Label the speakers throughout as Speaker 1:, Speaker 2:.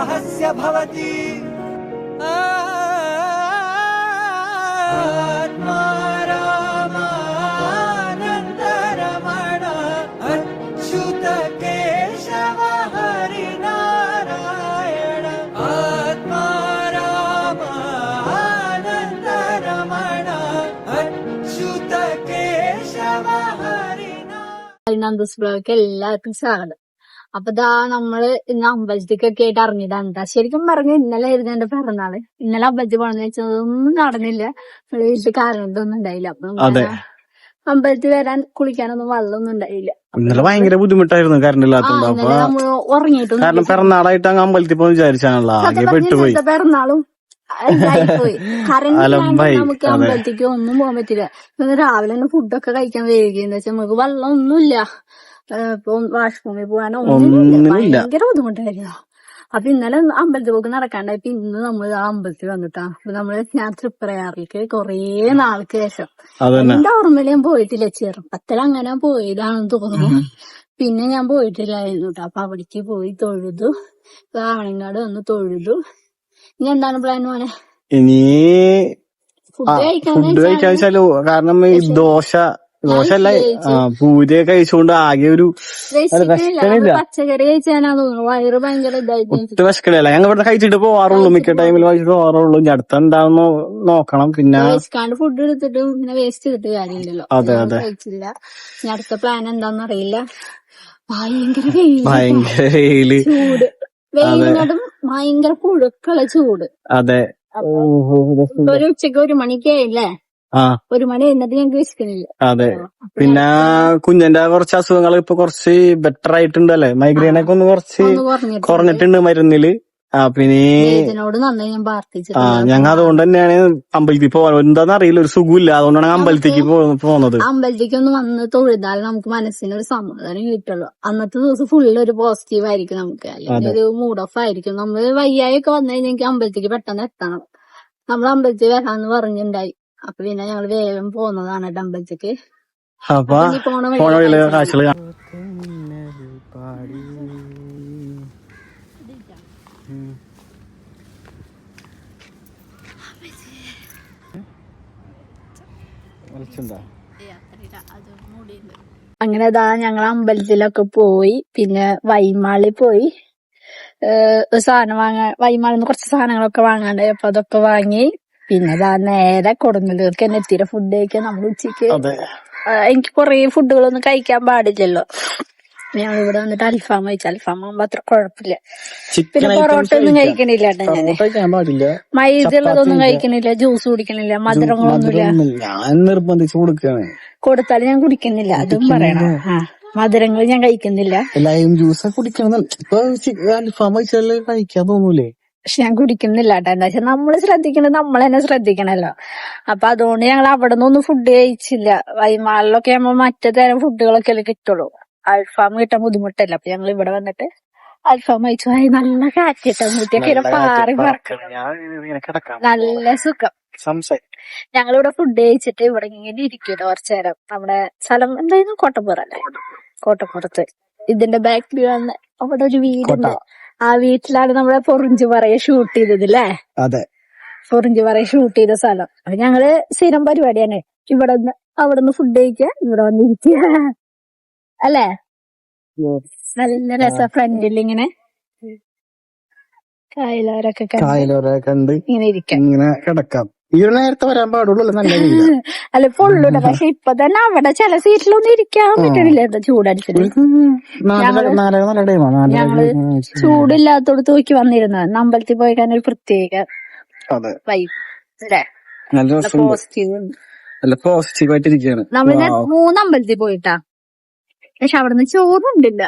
Speaker 1: मोहस्य
Speaker 2: भवति आत्मा
Speaker 3: रामानन्दरमण अच्युत केशव हरिनारायण आत्मा रामानन्दरमण अच्युत കേശവ ഹരിനാ
Speaker 1: ഹരിനാന്ദസ് ബ്ലോക്ക് എല്ലാവർക്കും സ്വാഗതം അപ്പൊ ദാ നമ്മൾ ഇന്ന് അമ്പലത്തിക്കൊക്കെ ആയിട്ട് ഇറങ്ങിയതാണ് എന്താ ശരിക്കും പറഞ്ഞു ഇന്നലെ ആയിരുന്നു എന്റെ പിറന്നാൾ. ഇന്നലെ അമ്പലത്തിൽ പോണെന്ന് വെച്ചാൽ ഒന്നും നടന്നില്ല. വീട്ടിൽ കാരണമൊന്നും ഉണ്ടായില്ല. അപ്പൊ അമ്പലത്തിൽ വരാൻ കുളിക്കാനൊന്നും വെള്ളമൊന്നും ഉണ്ടായില്ല.
Speaker 3: ഇന്നലെ ഭയങ്കര ബുദ്ധിമുട്ടായിരുന്നു കറണ്ട് ഇല്ലാത്തതുകൊണ്ട് അപ്പൊ
Speaker 1: ഇന്നലെ
Speaker 3: കാരണം പിറന്നാളായിട്ട് അങ്ങ് അമ്പലത്തിൽ പോയി വിചാരിച്ചാണല്ലോ. ആകെ പെട്ടുപോയി.
Speaker 1: പിറന്നാളും. നമുക്ക്
Speaker 3: അതെ.
Speaker 1: അമ്പലത്തിലേക്ക് ഒന്നും പോകാൻ പറ്റില്ല. രാവിലെ തന്നെ ഫുഡൊക്കെ കഴിക്കാൻ വരികയെന്ന് വെച്ചാൽ നമുക്ക് വെള്ളം ഒന്നുമില്ല ഇപ്പൊ വാഷ്റൂമിൽ പോകാനോ. ഭയങ്കര ബുദ്ധിമുട്ടായിരുന്നു അപ്പൊ ഇന്നലെ അമ്പലത്തിൽ പോക്ക് നടക്കാണ്ടായപ്പോ ഇന്ന് നമ്മൾ ആ അമ്പലത്തിൽ വന്നിട്ടാ. അപ്പൊ നമ്മൾ ഞാൻ തൃപ്രയാറിലേക്ക് കൊറേ നാൾക്ക് ശേഷം. എന്റെ ഓർമ്മയിൽ ഞാൻ പോയിട്ടില്ല ചെറുപ്പത്തിൽ അങ്ങനെ പോയതാണെന്ന് തോന്നുന്നു. പിന്നെ ഞാൻ പോയിട്ടില്ലായിരുന്നു കേട്ടോ അപ്പൊ അവിടേക്ക് പോയി തൊഴുതു. ആവണങ്ങാട് വന്ന് തൊഴുതു. ഇനി എന്താണ് പ്ലാൻ മോനെ?
Speaker 3: ഇനി
Speaker 1: ഫുഡ്
Speaker 3: കഴിക്കാൻ കാരണം ഈ ദോശ ദോശ അല്ല ആ പൂരിയൊക്കെ കഴിച്ചുകൊണ്ട് ആകെ ഒരു
Speaker 1: പച്ചക്കറി കഴിച്ചാനാ തോന്നുന്നു. വയറ് ഭയങ്കര ഇതായിട്ട്
Speaker 3: ഒട്ടും വിശക്കണില്ല ഞങ്ങൾ ഇവിടെ കഴിച്ചിട്ട് പോവാറുള്ളൂ. മിക്ക ടൈമിൽ കഴിച്ചിട്ട് പോവാറുള്ളൂ. ഇനി അടുത്ത നോക്കണം. പിന്നെ
Speaker 1: വേസ്റ്റാണ്ട് ഫുഡ് എടുത്തിട്ട് പിന്നെ വേസ്റ്റ് കാര്യമില്ലല്ലോ.
Speaker 3: അതെ, അതെ.
Speaker 1: കഴിച്ചില്ല. ഇനി അടുത്ത പ്ലാൻ എന്താന്ന് അറിയില്ല. ഭയങ്കര
Speaker 3: ഭയങ്കര വെയിൽ.
Speaker 1: ചൂട്. വെയിലിനോടും ഭയങ്കര പുഴുക്കള ചൂട്.
Speaker 3: അതെ.
Speaker 1: ഒരു ഉച്ചയ്ക്ക് ഒരു മണിക്കായില്ലേ ഒരു മണി എന്നിട്ട് ഞാൻ വിശക്കണില്ല.
Speaker 3: അതെ. പിന്നെ കുഞ്ഞന്റെ കുറച്ച് അസുഖങ്ങൾ ഇപ്പൊ കുറച്ച് ബെറ്റർ ആയിട്ടുണ്ട് അല്ലെ? മൈഗ്രെയിൻ ഒക്കെ ഒന്ന് കുറച്ച് കുറഞ്ഞിട്ടുണ്ട്. മരുന്നിൽ. ആ പിന്നെ ആ ഞങ്ങൾ അതുകൊണ്ട് തന്നെയാണ് അമ്പലത്തിൽ പോകാൻ എന്താന്ന് അറിയില്ല ഒരു സുഖമില്ല അതുകൊണ്ടാണ് അമ്പലത്തേക്ക് പോകുന്നത്
Speaker 1: അമ്പലത്തേക്ക് ഒന്ന് വന്ന് തൊഴുതാൽ നമുക്ക് മനസ്സിന് ഒരു സമാധാനം കിട്ടുള്ളൂ. അന്നത്തെ ദിവസം ഫുള്ള് ഒരു പോസിറ്റീവ് ആയിരിക്കും നമുക്ക്. അല്ലെങ്കിൽ ഒരു മൂഡ് ഓഫ് ആയിരിക്കും. നമ്മൾ വയ്യായൊക്കെ വന്നു കഴിഞ്ഞാൽ അമ്പലത്തേക്ക് പെട്ടെന്ന് എത്തണം. നമ്മൾ അമ്പലത്തിൽ വരാന്ന് പറഞ്ഞിട്ടുണ്ടായി അപ്പൊ പിന്നെ ഞങ്ങൾ വേഗം പോകുന്നതാണ് ഡംബൽസിക്ക്.
Speaker 3: അപ്പൊ
Speaker 1: പോണ വഴി അങ്ങനെ ഇതാ ഞങ്ങൾ അമ്പലത്തിലൊക്കെ പോയി പിന്നെ വൈമാളിൽ പോയി. സാധനം വാങ്ങാൻ വൈമാളിൽ നിന്ന് കുറച്ച് സാധനങ്ങളൊക്കെ വാങ്ങാണ്ടായി അപ്പൊ അതൊക്കെ വാങ്ങി. പിന്നെ നേരെ കൊടുങ്ങല്ലൂർക്ക് തന്നെ എത്തിയ ഫുഡ് കഴിക്കാൻ നമ്മൾ ഉച്ചയ്ക്ക് ആഹ് എനിക്ക് കൊറേ ഫുഡുകളൊന്നും കഴിക്കാൻ പാടില്ലല്ലോ. ഞാൻ ഇവിടെ വന്നിട്ട് അൽഫാം കഴിച്ചു. അൽഫാം ആകുമ്പോ അത്ര കുഴപ്പമില്ല പിന്നെ പൊറോട്ട ഒന്നും കഴിക്കണില്ല ഞാൻ.
Speaker 3: കഴിക്കാൻ പാടില്ല.
Speaker 1: മൈദ ഉള്ളതൊന്നും കഴിക്കണില്ല. ജ്യൂസ് കുടിക്കണില്ല. മധുരങ്ങളൊന്നുമില്ല.
Speaker 3: മധുരം ഞാൻ നിർബന്ധിച്ച് കൊടുക്കാണ്.
Speaker 1: കൊടുത്താലും ഞാൻ കുടിക്കുന്നില്ല. അതും പറയണം. മധുരങ്ങൾ ഞാൻ കഴിക്കുന്നില്ല.
Speaker 3: ലൈം ജ്യൂസ് കുടിക്കണം ഇപ്പൊ അൽഫാം കഴിച്ചാൽ കഴിക്കാൻ തോന്നൂലേ?
Speaker 1: പക്ഷെ ഞാൻ കുടിക്കുന്നില്ല കേട്ടോ എന്താ വെച്ചാൽ നമ്മൾ ശ്രദ്ധിക്കണത് നമ്മൾ തന്നെ ശ്രദ്ധിക്കണല്ലോ. അപ്പൊ അതുകൊണ്ട് ഞങ്ങൾ അവിടെ നിന്നൊന്നും ഫുഡ് കഴിച്ചില്ല. വൈമാളിലൊക്കെ ആകുമ്പോ മറ്റേ തരം ഫുഡുകളൊക്കെ അല്ലേ കിട്ടുള്ളൂ. അൽഫാം കിട്ടാൻ ബുദ്ധിമുട്ടല്ല? അപ്പൊ ഞങ്ങൾ ഇവിടെ വന്നിട്ട് അൽഫാം കഴിച്ചു. ആയി നല്ല കാറ്റിട്ട മുട്ടിയൊക്കെ പാറി പറക്കണം നല്ല സുഖം. ഞങ്ങളിവിടെ ഫുഡ് കഴിച്ചിട്ട് ഇവിടെ ഇങ്ങനെ ഇരിക്കും കുറച്ചു നേരം. നമ്മുടെ സ്ഥലം എന്തായിരുന്നു? കോട്ടപ്പുറല്ലേ കോട്ടപ്പുറത്ത്. ഇതിന്റെ ബാക്കിൽ വന്ന് അവിടെ ഒരു വീടുണ്ട്? ആ വീട്ടിലാണ് നമ്മളെ പൊറിഞ്ചു പറയ ഷൂട്ട് ചെയ്തത് അല്ലേ
Speaker 3: അതെ.
Speaker 1: പൊറിഞ്ചു പറയ ഷൂട്ട് ചെയ്ത സ്ഥലം. അപ്പൊ ഞങ്ങൾ സ്ഥിരം പരിപാടിയാണ് ഇവിടെ നിന്ന് അവിടെ നിന്ന് ഫുഡ് കഴിക്കുക ഇവിടെ വന്നിരിക്കുക അല്ലേ? നല്ല രസ ഫ്രണ്ടിൽ ഇങ്ങനെ. കായലോരൊക്കെ കണ്ട്
Speaker 3: കായലോരെ കണ്ട്
Speaker 1: ഇങ്ങനെ ഇരിക്കാം.
Speaker 3: ഇങ്ങനെ കിടക്കാം. ഈ ഒരു നേരത്തെ വരാൻ പാടുള്ളൂ നല്ല
Speaker 1: അല്ല പൊള്ളൂട്ട പക്ഷെ ഇപ്പൊ തന്നെ അവിടെ ചില സീറ്റിലൊന്നും ഇരിക്കാൻ പറ്റണില്ല എന്താ ചൂടടിച്ചിട്ട്. ഞങ്ങൾ ചൂടില്ലാത്തോടത്ത് നോക്കി വന്നിരുന്നത്. അമ്പലത്തിൽ പോയി കഴിഞ്ഞ ഒരു പ്രത്യേക പോസിറ്റീവ് നമ്മളിന്ന് മൂന്ന് അമ്പലത്തിൽ പോയിട്ടാ. പക്ഷെ അവിടുന്ന് ചോറുണ്ടില്ല.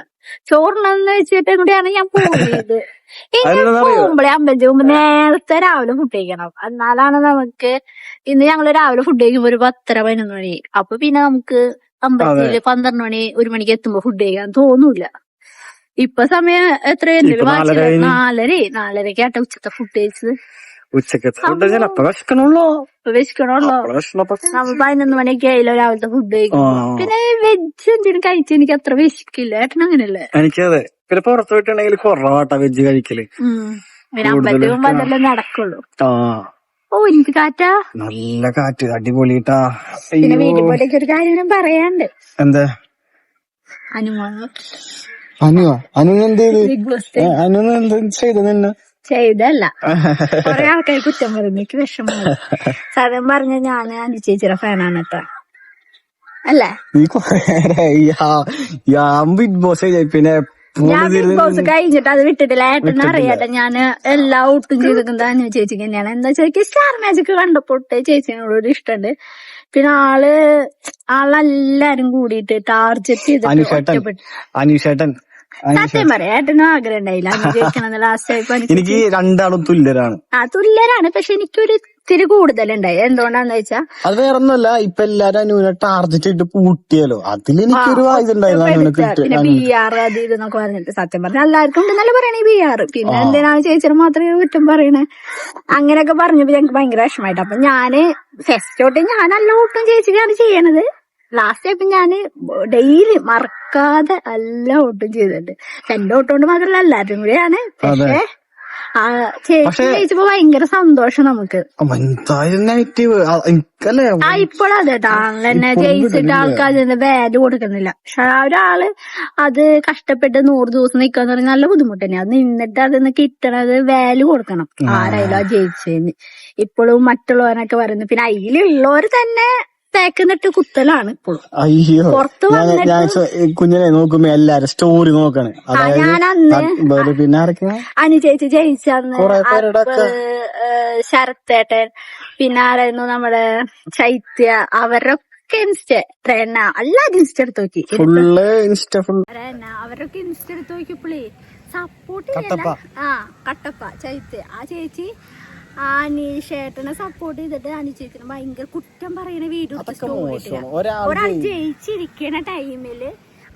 Speaker 1: ചോറുണ്ടെന്ന് വെച്ചിട്ട് കൂടിയാണ് ഞാൻ പോയത്? ഇങ്ങനെ? പോകുമ്പോഴേ അമ്പലത്തിൽ പോകുമ്പോ നേരത്തെ രാവിലെ ഫുഡ് കഴിക്കണം. എന്നാലാണ് നമുക്ക് ഇന്ന് ഞങ്ങൾ രാവിലെ ഫുഡ് കഴിക്കുമ്പോ ഒരു പത്തര പതിനൊന്ന് മണി. അപ്പൊ പിന്നെ നമുക്ക് അമ്പലത്തിൽ പന്ത്രണ്ട് മണി ഒരു മണിക്ക് എത്തുമ്പോ ഫുഡ് കഴിക്കാൻ തോന്നൂല ഇപ്പൊ സമയം എത്രയുണ്ട് ഒരു
Speaker 3: നാലര
Speaker 1: നാലര നാലരക്കാട്ടെ ഉച്ചത്തെ ഫുഡ് കഴിച്ചത്.
Speaker 3: ഉച്ചക്കത്തെ ഫുഡ് ഞാൻ അപ്പൊ വിശക്കണുള്ളൂ.
Speaker 1: ഇപ്പൊ വിശക്കണമല്ലോ
Speaker 3: അപ്പൊ
Speaker 1: നമ്മൾ പതിനൊന്ന് മണിയൊക്കെ ആയില്ലോ രാവിലത്തെ ഫുഡ് കഴിക്കും പിന്നെ വെജ് എന്തെങ്കിലും കഴിച്ച് എനിക്ക് അത്ര വിശക്കില്ല. ഏട്ടൻ അങ്ങനെയല്ലേ?
Speaker 3: എനിക്കതെ പിന്നെ പുറത്തു പോയിട്ടുണ്ടെങ്കിൽ കുറവാട്ടാ വെജ്
Speaker 1: കഴിക്കൽ. പിന്നെ അമ്പലത്തിൽ പോകുമ്പോ അതെല്ലാം നടക്കുള്ളൂ.
Speaker 3: ആ.
Speaker 1: ഓ എനിക്ക് കാറ്റാ?
Speaker 3: നല്ല കാറ്റ്. അടിപൊളിട്ടാ.
Speaker 1: പിന്നെ ഒരു കാര്യം ഞാൻ പറയാണ്ട്
Speaker 3: എന്താ?
Speaker 1: അനുമാനം
Speaker 3: അനുവാ? അനു എന്ത് അനു എന്ത് ചെയ്തു നിന്നെ?
Speaker 1: ചെയ്തല്ല. കൊറേ ആൾക്കാർ കുറ്റം പറയുന്നു. എനിക്ക് വിഷമമാണ് സത്യം പറഞ്ഞ ഞാൻ അഞ്ചു ചേച്ചിയുടെ ഫാനാണ് കേട്ടോ അല്ലേ?
Speaker 3: നീ കൊറേ പിന്നെ
Speaker 1: ഞാൻ ബിഗ് ബോസ് കഴിഞ്ഞിട്ട് അത് വിട്ടിട്ടില്ല. ഏട്ടനെ അറിയാട്ടെ ഞാൻ എല്ലാ ഔട്ടും ചെയ്തിട്ടുണ്ട് അനു ചേച്ചിക്ക് തന്നെയാണ്. എന്താ വെച്ചാൽ സ്റ്റാർ മാജിക് കണ്ടപ്പോട്ടെ ചേച്ചിനോട് ഒരു ഇഷ്ടമുണ്ട് പിന്നെ ആൾ ആളെല്ലാരും കൂടിയിട്ട് ടാർജറ്റ് ചെയ്തിട്ട്
Speaker 3: അനുഷേട്ടൻ.
Speaker 1: സത്യം പറയാം ഏട്ടനും ആഗ്രഹം ഉണ്ടായില്ല. അനു ജയിക്കണം ലാസ്റ്റ് ആയപ്പോ എനിക്ക്
Speaker 3: രണ്ടാളും തുല്യരാണ്.
Speaker 1: ആ തുല്യരാണ് പക്ഷെ എനിക്കൊരു ഇത്തിരി കൂടുതലുണ്ടായി. എന്തുകൊണ്ടാന്ന് വെച്ചാ
Speaker 3: അത് വേറൊന്നുമല്ല ഇപ്പൊ എല്ലാരും അനുവിനെ ടാർജറ്റ് ഇട്ട് അനുവിനെ
Speaker 1: പെടുത്ത. പിന്നെ ബി ആർ അത് പറഞ്ഞിട്ട് സത്യം പറഞ്ഞാൽ എല്ലാവർക്കും ഉണ്ടെന്നല്ല പറയണേ ബി ആർ പിന്നെ എന്തിനാണ് ചേച്ചിയുടെ മാത്രമേ കുറ്റം പറയണേ? അങ്ങനെയൊക്കെ പറഞ്ഞപ്പോ ഞങ്ങൾക്ക് ഭയങ്കര വിഷമായിട്ട് അപ്പൊ ഞാൻ ഫസ്റ്റ് തൊട്ട് ഞാൻ നല്ല കൂട്ടും ചേച്ചിക്കാണ് ചെയ്യണത്. ലാസ്റ്റ് ആയപ്പോ ഞാൻ ഡെയിലി മറക്കാതെ എല്ലാം ഓട്ടും ചെയ്തിട്ടുണ്ട്. എന്റെ ഓട്ടം കൊണ്ട് മാത്രമല്ല എല്ലാരും കൂടെയാണ് പക്ഷേ ആ ചേച്ചി ജയിച്ചപ്പോ ഭയങ്കര സന്തോഷം നമുക്ക്. ആ ഇപ്പോഴതെ തന്നെ ജയിച്ചിട്ട് ആൾക്കാർ വാല്യൂ കൊടുക്കുന്നില്ല. പക്ഷെ ആ ഒരാൾ അത് കഷ്ടപ്പെട്ട് നൂറ് ദിവസം നിക്കാന്ന് പറഞ്ഞാൽ നല്ല ബുദ്ധിമുട്ട് തന്നെയാ അത് നിന്നിട്ട് അതിന്ന് കിട്ടണത് വാല്യൂ കൊടുക്കണം. ആരായാലും ആ ജയിച്ചതിന് ഇപ്പോഴും മറ്റുള്ളവരൊക്കെ പറയുന്നു. പിന്നെ അതിലുള്ളവർ തന്നെ തേക്കുന്നിട്ട് കുത്തലാണ്
Speaker 3: അയ്യോ.
Speaker 1: പുറത്ത്
Speaker 3: ഞാൻ കുഞ്ഞിനെ നോക്കുമ്പോ എല്ലാരും സ്റ്റോറി നോക്കാണ്. അതായത് പിന്നെ
Speaker 1: അനു ചേച്ചി ഏഹ് ശരത്തേട്ടൻ പിന്നെ ആരായിരുന്നു നമ്മുടെ ചൈത്യ അവരൊക്കെ ഇൻസ്റ്റ ട്രെയിന എല്ലാരും ഇൻസ്റ്റ എടുത്ത് നോക്കി
Speaker 3: ഫുള്ള് ഇൻസ്റ്റ ഫുൾ.
Speaker 1: അവരെന്നെ അവരൊക്കെ ഇൻസ്റ്റ എടുത്ത് നോക്കിയപ്പോഴേ സപ്പോർട്ട്. ആ കട്ടപ്പ ചൈത്യ. ആ ചേച്ചി ആ അനീഷേട്ടനെ സപ്പോർട്ട് ചെയ്തിട്ട് അനി ചേച്ചിനെ ഭയങ്കര കുറ്റം പറയുന്ന വീഡിയോ
Speaker 3: ഒരാൾ
Speaker 1: ജയിച്ചിരിക്കണ ടൈമിൽ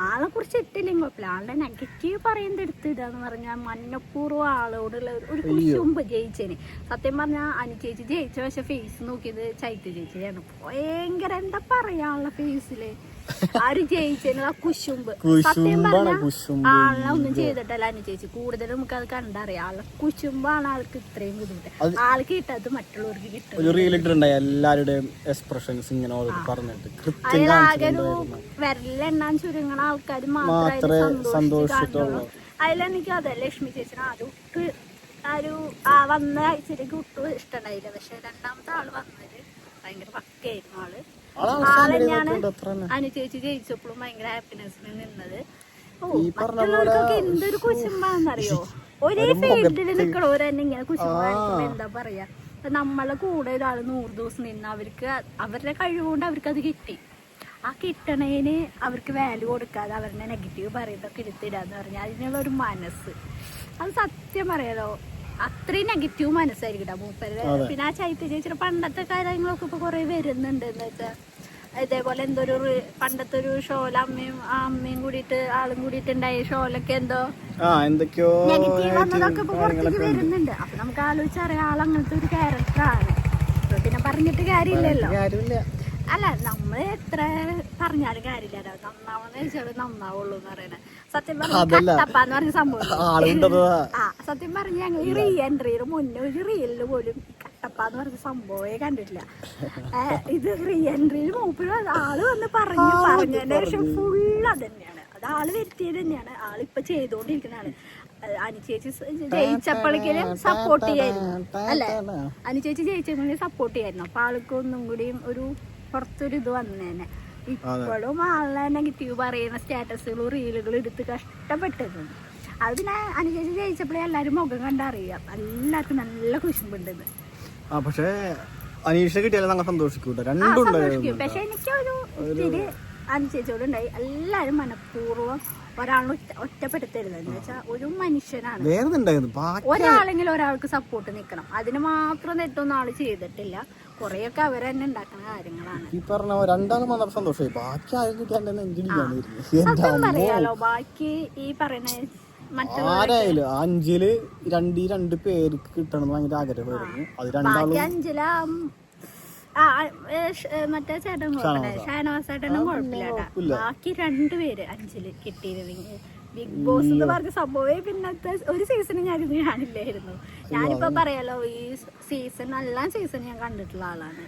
Speaker 1: ആളെ കുറിച്ച് ഇട്ടില്ലെങ്കിൽ കുഴപ്പമില്ല. ആളുടെ നെഗറ്റീവ് പറയുന്നത് ഇതാന്ന് പറഞ്ഞാൽ മഞ്ഞപ്പൂർവം ആളോടുള്ള ഒരു- ഒരു കുശുമ്പ് ജയിച്ചേന്. സത്യം പറഞ്ഞാൽ അനുചേച്ചി ജയിച്ച പക്ഷെ ഫേസ് നോക്കിയത് ചൈത്യ ചേച്ചിയാണ്. ഭയങ്കര എന്താ പറയാനുള്ള ഫേസിൽ ആര് ജയിച്ചതിന് ആ കുശുമ്പ്.
Speaker 3: കുശുമ്പാണ് കുശുമ്പ്.
Speaker 1: ആളെ ഒന്നും ചെയ്തിട്ടല്ല അനു ചേച്ചി കൂടുതലും നമുക്ക് അത് കണ്ടറിയാം. ആളെ കുശുമ്പാണ് ആൾക്ക് ഇത്രയും ബുദ്ധിമുട്ട്. ആൾക്ക് കിട്ടാത്തത് മറ്റുള്ളവർക്ക് കിട്ടും.
Speaker 3: ഒരു റീൽ ഇട്ടിട്ടുണ്ടായി. എല്ലാവരുടെയും എക്സ്പ്രഷൻസ് ഇങ്ങനെ പറഞ്ഞിട്ട്.
Speaker 1: അതിലാകെ ഒരു വിരലെണ്ണാൻ ചുരുങ്ങണ ആൾക്കാർ മാത്രമേ സന്തോഷിച്ചിട്ടുള്ളൂ. അതിലെനിക്ക് അതെ ലക്ഷ്മി ചേച്ചിനെ ആദ്യം ഒട്ട് ആ ഒരു ആ വന്ന ആഴ്ചയിലേക്ക് ഒട്ടും ഇഷ്ടണ്ടായില്ല പക്ഷെ രണ്ടാമത്തെ ആൾ വന്നത് ഭയങ്കര പക്കയായിരുന്നു ആൾ. ആളെ ഞാൻ
Speaker 3: അത്ര തന്നെ
Speaker 1: അനു ചേച്ചി ജയിച്ചപ്പോഴും ഭയങ്കര ഹാപ്പിനെസ്സിൽ നിന്നത്. മറ്റുള്ളവർക്കൊക്കെ എന്തൊരു കുശുമ്പാന്നറിയോ? ഒരേ ഫീൽഡിൽ നിൽക്കണവർ തന്നെ ഇങ്ങനെ കുശുമ്പായിരിക്കും എന്താ പറയാ? നമ്മളെ കൂടെ ഒരാൾ നൂറ് ദിവസം നിന്ന് അവർക്ക് അവരുടെ കഴിവുകൊണ്ട് അവർക്ക് അത് കിട്ടി. ആ കിട്ടണേന് അവർക്ക് വാല്യൂ കൊടുക്കാതെ അവരുടെ നെഗറ്റീവ് പറയുന്നതൊക്കെ എടുത്തിടാന്ന് പറഞ്ഞാൽ അതിനുള്ള ഒരു മനസ്സ്. അത് സത്യം പറയാലോ അത്രയും നെഗറ്റീവ് മനസ്സായിരിക്കും മൂപ്പര്. പിന്നെ ആ ചൈത്യ ചേച്ചിയുടെ പണ്ടത്തെ കാര്യങ്ങളൊക്കെ ഇപ്പൊ കുറെ വരുന്നുണ്ട് എന്ന് വെച്ചാ ഇതേപോലെ എന്തോ ഒരു പണ്ടത്തെ ഒരു ഷോല അമ്മയും ആ അമ്മയും കൂടിയിട്ട് ആളും കൂടിയിട്ട് ഉണ്ടായ ഷോലൊക്കെ എന്തോ?
Speaker 3: ആ എന്തൊക്കെയോ
Speaker 1: നെഗറ്റീവ് വന്നതൊക്കെ ഇപ്പൊ പുറത്തേക്ക് വരുന്നുണ്ട്. അപ്പൊ നമുക്ക് ആലോചിച്ചറിയാം ആൾ അങ്ങനത്തെ ഒരു ക്യാരക്ടറാണ് പിന്നെ പറഞ്ഞിട്ട് കാര്യമില്ലല്ലോ.
Speaker 3: കാര്യമില്ല.
Speaker 1: അല്ല നമ്മൾ എത്ര പറഞ്ഞാലും കാര്യമില്ല. നന്നാവെന്ന് വെച്ചാൽ നന്നാവുള്ളൂ എന്ന് പറയണേ. സത്യം പറഞ്ഞ പറഞ്ഞ സംഭവം ആ സത്യം പറഞ്ഞ ഞങ്ങൾ ഈ റീ എൻട്രിയിൽ മുന്നേ ഒരു റീലിൽ പോലും കട്ടപ്പ എന്ന് പറഞ്ഞ സംഭവമേ കണ്ടിട്ടില്ല. ഇത് ഫ്രീ എൻട്രിയിൽ മൂപ്പര് ആൾ വന്ന് പറഞ്ഞു പറഞ്ഞതിന്റെ ശേഷം ഫുള്ള് അത് തന്നെയാണ് അത് ആൾ വരുത്തിയത് തന്നെയാണ്. ആളിപ്പൊ ചെയ്തോണ്ടിരിക്കുന്നതാണ്. അനുചേച്ചി ജയിച്ചപ്പോഴേക്കും സപ്പോർട്ട് ചെയ്യായിരുന്നു. അല്ലേ? അനുചേച്ചി ജയിച്ചെങ്കിൽ സപ്പോർട്ട് ചെയ്യായിരുന്നു. അപ്പൊ ആൾക്ക് ഒന്നും കൂടിയും ഒരു പുറത്തൊരു ഇത് വന്നേനെ. ഇപ്പോഴും ആളെ നെഗറ്റീവ് പറയുന്ന സ്റ്റാറ്റസുകളും റീലുകളും എടുത്ത് കഷ്ടപ്പെട്ടിട്ടുണ്ട് അത് പിന്നെ അനുചേച്ചി ജയിച്ചപ്പോഴേ എല്ലാരും മുഖം കണ്ടറിയാം. എല്ലാവർക്കും നല്ല കുശുമ്പുണ്ടെന്ന്
Speaker 3: ആ പക്ഷേ അനീഷിനെ കിട്ടിയാലും ഞങ്ങൾ സന്തോഷിക്കൂട്ടോ. രണ്ടും
Speaker 1: പക്ഷെ എനിക്കൊരു ഇത്തിരി അനുചേച്ചിയോടുണ്ടായി എല്ലാരും മനഃപൂർവം ഒരാളെ ഒറ്റപ്പെടുത്തരുത്. എന്ന് വെച്ചാൽ ഒരു മനുഷ്യനാണ്. ഒരാളെങ്കിലും ഒരാൾക്ക് സപ്പോർട്ട് നിൽക്കണം അതിന് മാത്രം തെറ്റൊന്നും ആൾ ചെയ്തിട്ടില്ല. കുറെയൊക്കെ അവർ തന്നെ ഉണ്ടാക്കുന്ന കാര്യങ്ങളാണ്.
Speaker 3: ഈ പറഞ്ഞ രണ്ടാളും മാത്രം സന്തോഷമായി. ബാക്കി ആരും കിട്ടിയാൽ നെഞ്ചിടിക്കാന്നിരുന്നു
Speaker 1: സത്യം പറയാലോ ബാക്കി ഈ പറയുന്ന
Speaker 3: ആരായാലും അഞ്ചിൽ രണ്ട് രണ്ട് പേർക്ക് കിട്ടണം ഭയങ്കര ആഗ്രഹമായിരുന്നു അത് രണ്ടാളും
Speaker 1: മറ്റേ ചേട്ടൻ കുഴപ്പമില്ല. ഷാനവാസ് ചേട്ടനും കുഴപ്പമില്ല. ബാക്കി രണ്ടുപേര് അഞ്ചിൽ കിട്ടിയിരുന്നെങ്കിൽ ബിഗ് ബോസ് എന്ന് പറഞ്ഞ സംഭവമേ പിന്നത്തെ ഒരു സീസൺ ഞാനിത് കാണില്ലായിരുന്നു. ഞാനിപ്പോ പറയാലോ ഈ സീസൺ എല്ലാ സീസൺ ഞാൻ കണ്ടിട്ടുള്ള ആളാണ്.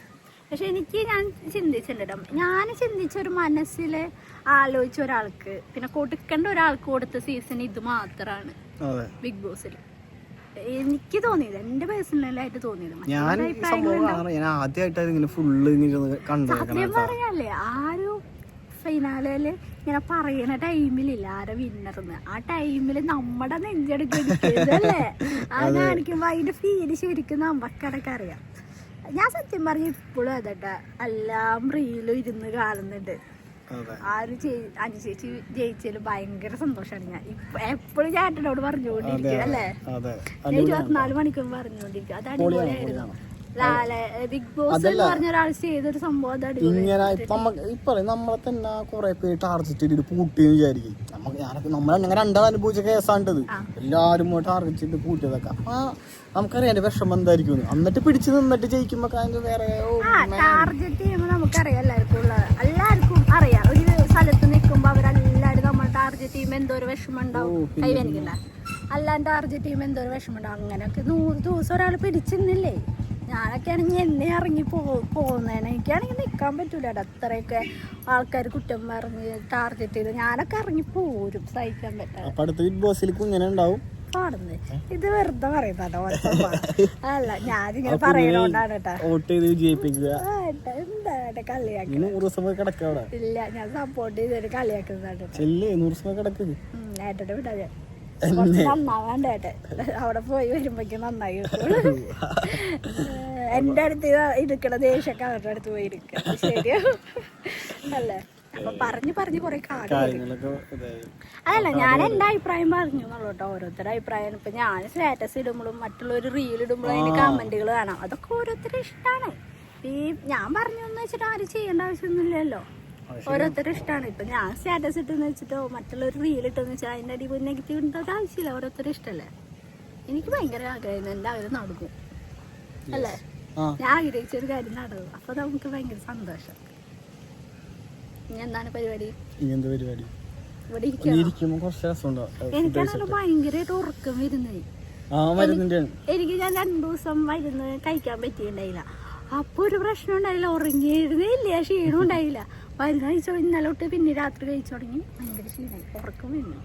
Speaker 1: പക്ഷെ എനിക്ക് ഞാൻ ചിന്തിച്ചിട്ടുണ്ട് ഞാൻ ചിന്തിച്ച ഒരു മനസ്സിൽ ആലോചിച്ച ഒരാൾക്ക് പിന്നെ കൊടുക്കേണ്ട ഒരാൾക്ക് കൊടുത്ത സീസൺ ഇത് മാത്രമാണ്
Speaker 3: അതെ.
Speaker 1: ബിഗ് ബോസിൽ എനിക്ക് തോന്നിയത് എന്റെ പേഴ്സണലായിട്ട് തോന്നിയത്.
Speaker 3: ഞാൻ ഞാൻ ഫുള്ള്
Speaker 1: സത്യം പറയാല്ലേ ആരും ഫൈനാലിൽ ഇങ്ങനെ പറയണ ടൈമിലില്ല ആരെ വിന്നർന്ന് ആ ടൈമിൽ നമ്മുടെ നെഞ്ചെടുക്കല്ലേ ആ കാണിക്കുമ്പോ അതിന്റെ ഫീൽ ശരിക്കും നമുക്കടക്കം അറിയാം. ഞാൻ സത്യം പറഞ്ഞ ഇപ്പോഴും അതട്ടാ. എല്ലാം റീലും ഇരുന്ന് കാണുന്നുണ്ട്.
Speaker 3: അതെ.
Speaker 1: ആ ഒരു അനുശേഷി ജയിച്ചതിൽ ഭയങ്കര സന്തോഷമാണ് ഞാൻ. ഇപ്പൊ എപ്പോഴും ചേട്ടനോട് പറഞ്ഞുകൊണ്ടിരിക്കും അല്ലേ? ഇരുപത്തിനാല് മണിക്കൂർ പറഞ്ഞുകൊണ്ടിരിക്കും. അത് അടിപൊളിയായിരുന്നു ബിഗ് ബോസ് എന്ന് പറഞ്ഞ ഒരാൾ ചെയ്തൊരു സംഭവം
Speaker 3: ഇങ്ങനെ ഇപ്പൊ നമ്മളെ തന്നെ കൊറേ പേര് ടാർഗറ്റ് ചെയ്തിട്ട് പൂട്ടിയെന്ന് വിചാരിക്കും. നമുക്ക് ഞാനൊക്കെ നമ്മളങ്ങനെ രണ്ടാൾ അനുഭവിച്ച കേസാണ്ടത് എല്ലാരും ടാർഗറ്റ് ചെയ്ത് പൂട്ടിയതൊക്കെ. അപ്പൊ നമുക്കറിയാം എന്റെ വിഷമം എന്തായിരിക്കും എന്നിട്ട് പിടിച്ചു നിന്നിട്ട് ജയിക്കുമ്പോ അതിന്റെ വേറെ
Speaker 1: ടാർഗറ്റ് നമുക്കറിയാം എല്ലാവർക്കും ഉള്ളത് എല്ലാവർക്കും അറിയാം. ഒരു സ്ഥലത്ത് നമ്മൾ ടാർഗറ്റ് ചെയ്യുമ്പോൾ എന്തോ ഒരു വിഷമം ഉണ്ടാവും. കൈവേനിക്കണ്ട അല്ലാണ്ട് ടാർഗറ്റ് ടീം എന്തോ ഒരു വിഷമം ഉണ്ടാവും. അങ്ങനെയൊക്കെ നൂറ് ദിവസം ഒരാൾ പിടിച്ചിരുന്നില്ലേ? ഞാനൊക്കെ ആണെങ്കിൽ എന്നെ ഇറങ്ങി പോ പോകുന്നതിന് എനിക്കാണെങ്കിൽ നിൽക്കാൻ പറ്റൂല അത്രയൊക്കെ ആൾക്കാർ കുറ്റം പറഞ്ഞ് ടാർഗറ്റ് ചെയ്ത് ഞാനൊക്കെ ഇറങ്ങി പോരും. സഹിക്കാൻ പറ്റാതെ. പാടുന്നത് ഇത് വെറുതെ പറയുന്നതോ അല്ല ഞാനിങ്ങനെ പറയണോണ്ടാണ് കേട്ടോ. ഇല്ല ഞാൻ സപ്പോർട്ട് ചെയ്തിട്ട് കളിയാക്കുന്നതാണ് കേട്ടോ. വിടാതെ നന്നാവാണ്ടേട്ടെ അവിടെ പോയി വരുമ്പോഴേക്കും നന്നായി എന്റെ അടുത്ത് ഇരിക്കണ ദേഷ്യൊക്കെ അവരുടെ അടുത്ത് പോയി ശരിയാ. അല്ലേ? അപ്പൊ പറഞ്ഞു പറഞ്ഞു കൊറേ അതല്ല ഞാൻ എന്റെ അഭിപ്രായം പറഞ്ഞു എന്നുള്ളൂ കേട്ടോ ഓരോരുത്തരുടെ അഭിപ്രായം. ഇപ്പൊ ഞാൻ സ്റ്റാറ്റസ് ഇടുമ്പോഴും മറ്റുള്ളവർ റീൽ ഇടുമ്പോഴും അതിന്റെ കമന്റുകൾ കാണാം. അതൊക്കെ ഓരോരുത്തരുടെ ഇഷ്ടമാണ് ഈ ഞാൻ പറഞ്ഞു എന്ന് വെച്ചിട്ട് ആരും ചെയ്യേണ്ട ആവശ്യമൊന്നുമില്ലല്ലോ. ഓരോരുത്തരുടെ ഇഷ്ടമാണ് ഇപ്പൊ ഞാൻ സ്റ്റാറ്റസ് ഇട്ടെന്ന് വെച്ചിട്ടോ മറ്റുള്ളവർ റീൽ ഇട്ടെന്ന് വെച്ചാൽ അതിന്റെ അടി നെഗറ്റീവ് ഉണ്ടാകാൻ ആവശ്യമില്ല. ഓരോരുത്തരുടെ ഇഷ്ടമല്ലേ എനിക്ക് ഭയങ്കര ആഗ്രഹം. എന്റെ ആഗ്രഹം നടന്നു അല്ലേ? ഞാൻ ആഗ്രഹിച്ച ഒരു കാര്യം നടന്നു. അപ്പൊ നമുക്ക് ഭയങ്കര സന്തോഷം. ഇനി എന്താണ് പരിപാടി?
Speaker 3: പരിപാടി?
Speaker 1: ഇവിടെ
Speaker 3: ഇനി ഇരിക്കുമ്പോ കുറച്ച് രസമുണ്ടാവും
Speaker 1: എനിക്കാണെങ്കിൽ ഭയങ്കരമായിട്ട് ഉറക്കം വരുന്നത് എനിക്ക് ഞാൻ രണ്ടു ദിവസം മരുന്ന് കഴിക്കാൻ പറ്റിയിട്ടുണ്ടായില്ല. അപ്പൊ ഒരു പ്രശ്നം ഉണ്ടായില്ല. ഉറങ്ങിയിരുന്നില്ല ക്ഷീണം ഉണ്ടായില്ല. മരുന്ന് കഴിച്ചോ? ഇന്നലെ തൊട്ട് പിന്നെ രാത്രി കഴിച്ചു തുടങ്ങി. ഭയങ്കര ക്ഷീണമായി ഉറക്കം വരുന്നു.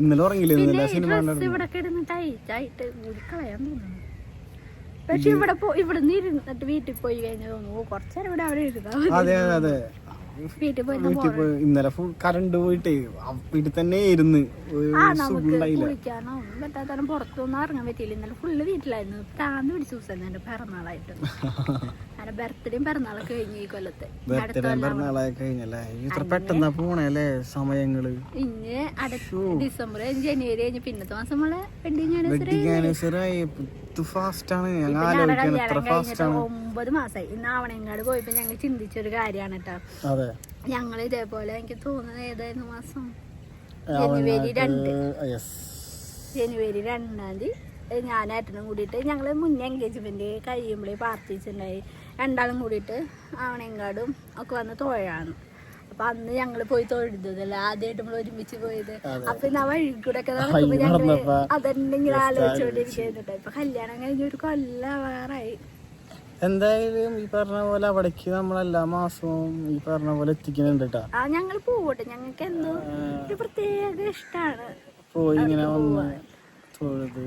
Speaker 3: ഇന്നലെ സിനിമ
Speaker 1: ഡ്രസ് ഇവിടെ കിടന്ന് ടൈറ്റായിട്ട് ഊരിക്കളയാൻ തോന്നുന്നു. പക്ഷെ ഇവിടെ ഇവിടെ ഇരുന്നിട്ട് വീട്ടിൽ പോയി കഴിഞ്ഞാൽ തോന്നുന്നു. കുറച്ചേരം ഇവിടെ അവിടെ
Speaker 3: അതെ അതെ അതെ.
Speaker 1: വീട്ടിൽ പോയി
Speaker 3: ഇന്നലെ ഫുൾ കറണ്ട് പോയിട്ട് വീട്ടിൽ തന്നെ ഇരുന്ന് ഒരു
Speaker 1: ആ
Speaker 3: സുഖം
Speaker 1: നമുക്ക്
Speaker 3: ഉണ്ടായില്ല
Speaker 1: കുളിക്കാനോ ഒന്നും പറ്റാത്ത പുറത്തൊന്നും ഇറങ്ങാൻ പറ്റിയില്ല. ഇന്നലെ ഫുള്ള് വീട്ടിലായിരുന്നു. താന്ന് പിടിച്ചു ദിവസം എന്റെ പിറന്നാളായിട്ട്. അങ്ങനെ ബർത്ത്ഡേയും പിറന്നാളൊക്കെ കഴിഞ്ഞു ഈ കൊല്ലത്തെ. ഇനി അടുത്ത
Speaker 3: ബർത്ത്ഡേ പിറന്നാളായി കഴിഞ്ഞല്ലേ? ഇത്ര പെട്ടെന്നാ പോണേ അല്ലേ സമയങ്ങൾ?
Speaker 1: ഇനി അടുത്ത ഡിസംബർ ജനുവരി കഴിഞ്ഞ് പിന്നത്തെ മാസം നമ്മളെ വെഡിങ് ആനിവേഴ്സറി ഒമ്പത് മാസമായി ഇന്ന് ആവണേങ്ങാട് പോയപ്പോ ഞങ്ങൾ ചിന്തിച്ചൊരു കാര്യമാണ് കേട്ടോ
Speaker 3: അതെ.
Speaker 1: ഞങ്ങൾ ഇതേപോലെ എനിക്ക് തോന്നുന്നത് ഏതായിരുന്നു മാസം? ജനുവരി രണ്ട്. ജനുവരി രണ്ടാം തീയതി ഞാൻ ഏട്ടനും കൂടിയിട്ട് ഞങ്ങൾ മുന്നേ എൻഗേജ്മെന്റ് കഴിയുമ്പോഴേ പാർട്ടിച്ചുണ്ടായി രണ്ടാളും കൂടിയിട്ട് ആവണേങ്കാടും ഒക്കെ വന്ന് തോഴാണ്. അപ്പൊ അന്ന് ഞങ്ങൾ പോയി തൊഴുതല്ല ആദ്യമായിട്ട് നമ്മൾ ഒരുമിച്ച് പോയത്. അപ്പൊ ഇന്ന് ആ വഴി കൂടെ ഒക്കെ നടക്കുമ്പോ
Speaker 3: ഞങ്ങൾ
Speaker 1: അതെന്തെങ്കിലും ആലോചിച്ചോണ്ടിരിക്കുന്നുണ്ട് ഇപ്പൊ കല്യാണം കഴിഞ്ഞ ഒരു കൊല്ലവാറായി.
Speaker 3: എന്തായാലും ഈ പറഞ്ഞ പോലെ അവിടേക്ക് നമ്മൾ എല്ലാ മാസവും ഈ പറഞ്ഞ പോലെ എത്തിക്കുന്നുണ്ട് കേട്ടോ
Speaker 1: ആ ഞങ്ങൾ പോവട്ടെ. ഞങ്ങൾക്ക് എന്തോ ഒരു പ്രത്യേക ഇഷ്ടമാണ്
Speaker 3: പോയി ഇങ്ങനെ വന്ന് തൊഴുത്.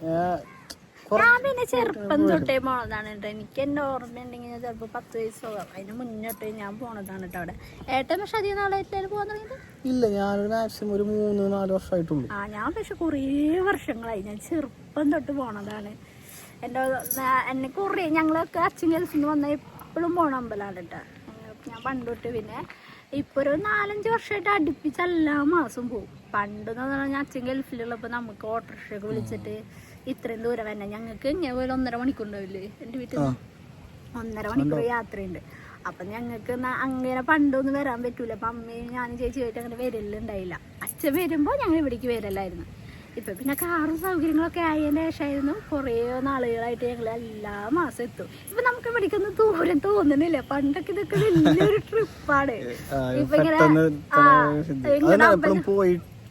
Speaker 1: ഞാൻ പിന്നെ ചെറുപ്പം തൊട്ടേ പോണതാണ് കേട്ടോ എനിക്ക് എന്റെ ഓർമ്മയുണ്ടെങ്കിൽ ഞാൻ ചെറുപ്പം പത്ത് വയസ്സോ അതിന് മുന്നോട്ടേ ഞാൻ പോണതാണ് കേട്ടോ അവിടെ. ഏട്ടൻ പക്ഷെ അധികം നാളായിട്ടില്ല പോകാൻ തുടങ്ങിയത്?
Speaker 3: ഇല്ല ഞാനൊരു മാക്സിമം ഒരു മൂന്ന് നാല് വർഷമായിട്ടുള്ളൂ.
Speaker 1: ആ ഞാൻ പക്ഷെ കുറേ വർഷങ്ങളായി. ഞാൻ ചെറുപ്പം തൊട്ട് പോണതാണ്. എന്റെ നാ- എന്നെ കുറേ ഞങ്ങളൊക്കെ അച്ഛൻ ഗൾഫിൽ നിന്ന് വന്ന എപ്പോഴും പോണ അമ്പലമാണ് കേട്ടോ ഞാൻ പണ്ട് തൊട്ട് പിന്നെ ഇപ്പൊ ഒരു നാലഞ്ച് വർഷമായിട്ട് അടുപ്പിച്ച് എല്ലാ മാസവും പോകും പണ്ടെന്ന് പറഞ്ഞാൽ അച്ഛൻ ഗൾഫിലുള്ളപ്പോൾ നമുക്ക് ഓട്ടോറിക്ഷയൊക്കെ വിളിച്ചിട്ട് ഇത്രയും ദൂരം തന്നെ ഞങ്ങൾക്ക് ഇങ്ങനെ പോലെ ഒന്നര മണിക്കൂർ ഉണ്ടാവില്ലേ എന്റെ വീട്ടിൽ ഒന്നര മണിക്കൂർ യാത്രയുണ്ട്. അപ്പൊ ഞങ്ങൾക്ക് അങ്ങനെ പണ്ടൊന്നും വരാൻ പറ്റൂല. അപ്പൊ അമ്മയും ഞാനും ചേച്ചി ആയിട്ട് അങ്ങനെ വരലുണ്ടായില്ല. അച്ഛൻ വരുമ്പോ ഞങ്ങൾ ഇവിടേക്ക് വരലായിരുന്നു. ഇപ്പൊ പിന്നെ കാറും സൗകര്യങ്ങളൊക്കെ ആയതിന്റെ ശേഷമായിരുന്നു. കുറേ നാളുകളായിട്ട് ഞങ്ങൾ എല്ലാ മാസം എത്തും. ഇപ്പൊ നമുക്ക് ഇവിടേക്കൊന്നും ദൂരം തോന്നുന്നില്ല. പണ്ടൊക്കെ ഇതൊക്കെ വലിയൊരു ട്രിപ്പാണ് ഇപ്പൊ ഇങ്ങനെ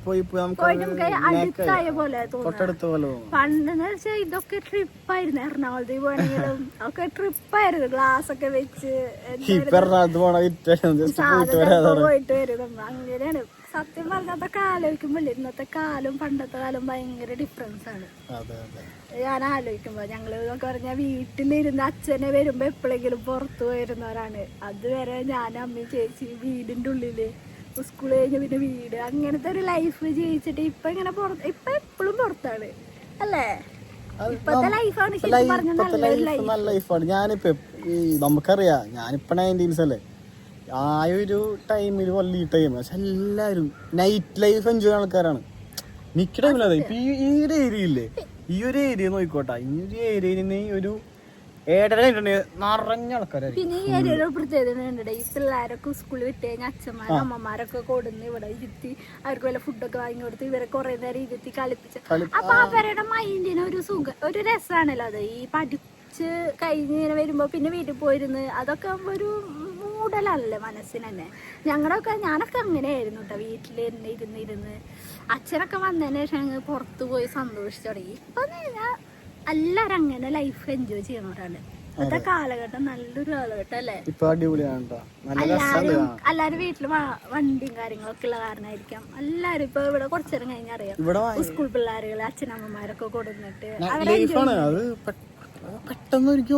Speaker 3: പോയി നമുക്ക് തൊട്ടടുത്ത പോലെ
Speaker 1: പണ്ടെന്ന് വെച്ചാൽ ഇതൊക്കെ ട്രിപ്പായിരുന്നു എറണാകുളത്തേക്ക് പോകണമെങ്കിലും ഒക്കെ ട്രിപ്പായിരുന്നു ഗ്ലാസ് ഒക്കെ വെച്ച്
Speaker 3: പോയിട്ട്
Speaker 1: വരും. അങ്ങനെയാണ്. സത്യം പറഞ്ഞ അതൊക്കെ ആലോചിക്കുമ്പോൾ ഇന്നത്തെ കാലം പണ്ടത്തെ കാലം ഭയങ്കര ഡിഫറൻസ് ആണ്. ഞാൻ ആലോചിക്കുമ്പോ ഞങ്ങൾ എന്നൊക്കെ പറഞ്ഞാൽ വീട്ടിലിരുന്ന് അച്ഛനെ വരുമ്പോ എപ്പോഴെങ്കിലും പുറത്തു പോയിരുന്നവരാണ്. അതുവരെ ഞാൻ അമ്മയും ചേച്ചി വീടിന്റെ ഉള്ളിൽ സ്കൂൾ കഴിഞ്ഞ പിന്നെ വീട്. അങ്ങനത്തെ ഒരു ലൈഫ് ജീവിച്ചിട്ട് ഇപ്പൊ ഇങ്ങനെ പുറത്ത് ഇപ്പൊ എപ്പോഴും പുറത്താണ്. അല്ലേ? നമുക്കറിയാ ലൈഫാണ്
Speaker 3: നല്ല ഞാനിപ്പോ നമുക്കറിയാം ഞാനിപ്പോ നയന്റീൻസ് അല്ലേ. ആ ഒരു ടൈമിൽ വല്ല ഈ ടൈം പക്ഷെ എല്ലാരും നൈറ്റ് ലൈഫ് എൻജോയ് ചെയ്യുന്ന ആൾക്കാരാണ്. മിക്ക ടൈമിലതെ ഇപ്പൊ ഈ ഒരു ഏരിയ ഇല്ലേ? ഈ ഒരു ഏരിയ നോക്കിക്കോട്ടെ. ഈ ഒരു ഏരിയയിൽ നിന്ന് ഒരു ഏഴര കഴിഞ്ഞിട്ടുണ്ടെങ്കിൽ നിറഞ്ഞ ആൾക്കാരായിരിക്കും.
Speaker 1: പിന്നെ ഈ പ്രത്യേകത ഉണ്ട്? ഈ പിള്ളേരൊക്കെ സ്കൂളിൽ വിട്ട് കഴിഞ്ഞാൽ അച്ഛന്മാരും അമ്മമാരൊക്കെ കൊടുന്ന് ഇവിടെ ഇരുത്തി അവർക്ക് വല്ല ഫുഡൊക്കെ വാങ്ങി കൊടുത്ത് ഇവരെ കുറെ നേരം ഇരുത്തി കളിപ്പിച്ച്.
Speaker 3: കളി
Speaker 1: അപ്പൊ അവരുടെ മൈൻഡിന് ഒരു സുഖ ഒരു രസമാണല്ലോ അത്. ഈ പഠിച്ച് കഴിഞ്ഞ് ഇങ്ങനെ വരുമ്പോ പിന്നെ വീട്ടിൽ പോയിരുന്ന് അതൊക്കെ ഒരു മൂടലല്ലേ മനസ്സിന് തന്നെ. ഞങ്ങളൊക്കെ ഞാനൊക്കെ അങ്ങനെയായിരുന്നു കേട്ടോ വീട്ടിൽ ഇരുന്ന് ഇരുന്ന് ഇരുന്ന്. അച്ഛനൊക്കെ വന്നതിന് ശേഷം ഞങ്ങൾ പുറത്തു പോയി സന്തോഷിച്ചു തുടങ്ങി. ഇപ്പൊ എല്ലാരും അങ്ങനെ ലൈഫ് എൻജോയ് ചെയ്യണവരാണ് ഇന്നത്തെ കാലഘട്ടം നല്ലൊരു കാലഘട്ടം അല്ലേ? എല്ലാരും. എല്ലാരും വീട്ടിൽ വണ്ടിയും കാര്യങ്ങളൊക്കെ ഉള്ള കാരണമായിരിക്കാം എല്ലാരും ഇപ്പൊ ഇവിടെ കുറച്ചേരം കഴിഞ്ഞ് അറിയാം.
Speaker 3: ഇവിടെ വാ-
Speaker 1: സ്കൂൾ പിള്ളേരുകൾ അച്ഛനമ്മമാരൊക്കെ കൊടുന്നിട്ട് അവരെ
Speaker 3: പെട്ടെന്ന് എനിക്ക്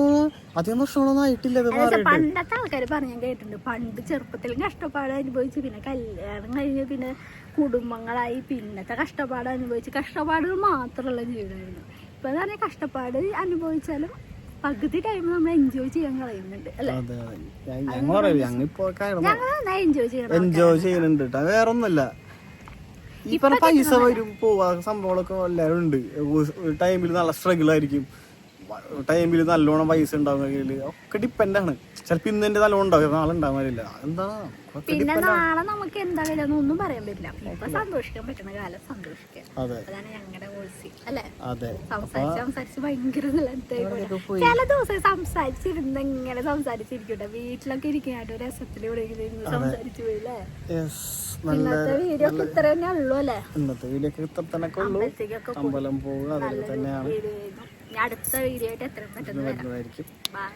Speaker 3: അധികം ആയിട്ടില്ല
Speaker 1: പണ്ടത്തെ ആൾക്കാർ പറഞ്ഞു കേട്ടിട്ടുണ്ട്. പണ്ട് ചെറുപ്പത്തിൽ കഷ്ടപ്പാട് അനുഭവിച്ച് പിന്നെ കല്യാണം കഴിഞ്ഞ് പിന്നെ കുടുംബങ്ങളായി പിന്നത്തെ കഷ്ടപ്പാട് അനുഭവിച്ച് കഷ്ടപ്പാടുകൾ മാത്രമുള്ള ജീവിതമായിരുന്നു. ഇപ്പൊ എന്ന് പറഞ്ഞാൽ കഷ്ടപ്പാട് അനുഭവിച്ചാലും പകുതി ടൈം നമ്മൾ എൻജോയ് ചെയ്യാൻ കളയുന്നുണ്ട് എൻജോയ്
Speaker 3: ചെയ്യുന്നുണ്ട് വേറെ ഒന്നുമില്ല ഈ പറഞ്ഞ പൈസ വരും പോവാ സംഭവങ്ങളൊക്കെ എല്ലാവരും ഉണ്ട്. ടൈമിൽ നല്ല സ്ട്രഗിൾ ആയിരിക്കും. ടൈമിൽ നല്ലോണം പൈസ ഉണ്ടാവും കയ്യിൽ ഒക്കെ ആണ്. ചിലപ്പോ ഇന്ന് എന്റെ നല്ലോണം ഉണ്ടാവും നാളെ ഉണ്ടാവില്ല എന്താണ് ഒക്കെ
Speaker 1: പിന്നെ. നാളെ നമുക്ക് എന്താ വരാന്നൊന്നും പറയാൻ പറ്റില്ല. ഇപ്പൊ സന്തോഷിക്കാൻ പറ്റുന്ന കാലം സന്തോഷിക്കുക
Speaker 3: അതെ.
Speaker 1: അതാണ് ഞങ്ങളുടെ പോളിസി അല്ലെ?
Speaker 3: അതെ.
Speaker 1: സംസാരിച്ച് സംസാരിച്ച് ഭയങ്കര ലെങ്തായി
Speaker 3: ഇവിടെയൊക്കെ പോയി.
Speaker 1: ചില ദിവസം സംസാരിച്ചിരുന്ന് ഇങ്ങനെ സംസാരിച്ചിരിക്കട്ടെ. വീട്ടിലൊക്കെ ഇരിക്കാനായിട്ട് ഒരു രസത്തിൽ ഇരുന്ന് സംസാരിച്ചു പോയില്ലേ ഇന്നത്തെ വീഡിയോ ഒക്കെ ഇത്ര തന്നെ ഉള്ളൂ അല്ലേ?
Speaker 3: ഇന്നത്തെ വീഡിയോ ഒക്കെ ഇത്ര തന്നെ അമ്പലം പോവുക അതൊക്കെ തന്നെയാണ്.
Speaker 1: ഇനി അടുത്ത വീഡിയോ ആയിട്ട് എത്രയും പെട്ടെന്ന് വരാം.
Speaker 3: ബൈ